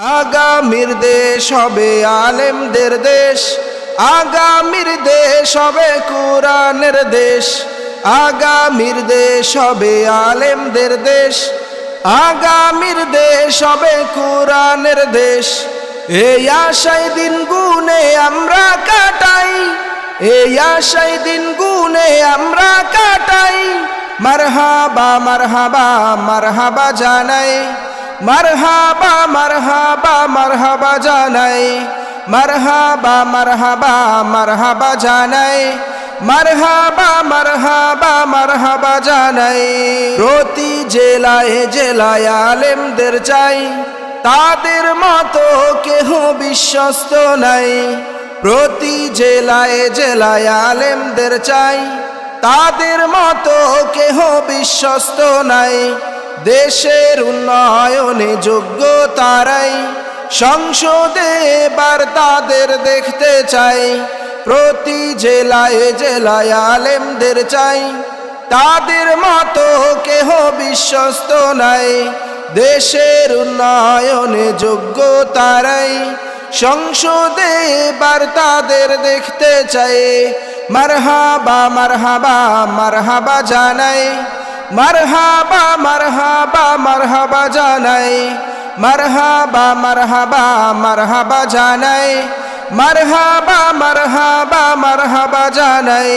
আগামীর দেশ হবে আলেমদের দেশ, আগামীর দেশ হবে কোরআনের দেশ, আগামীর দেশ হবে আলেমদের দেশ, আগামীর দেশ হবে কোরআনের দেশ। এই আশায় দিন গুনে আমরা কাটাই, এই আশায় দিন গুনে আমরা কাটাই। মারহাবা মারহাবা মারহাবা জানাই। মারহাবা মারহাবা মারহাবা জানাই। মারহাবা মারহাবা মারহাবা জানাই। মারহাবা মারহাবা মারহাবা জানাই। প্রতি জেলায় জেলায় আলেমদের চাই। তাদের মতো কেহ বিশ্বস্ত নাই। প্রতি জেলায় জেলায় আলেমদের চাই। তাদের মতো কেহ বিশ্বস্ত নাই। দেশের উন্নয়নে যোগ্য তারাই, সংসদে এবার তাদের দেখতে চাই। প্রতি জেলায় জেলায় আলেমদের চাই। তাদের মতো কেহ বিশ্বস্ত নাই। দেশের উন্নয়নে যোগ্য তারাই, সংসদে এবার তাদের দেখতে চাই। মারহাবা মারহাবা মারহাবা জানাই। মারহাবা মারহাবা মারহাবা জানাই মারহাবা মারহাবা মারহাবা জানাই মারহাবা মারহাবা মারহাবা জানাই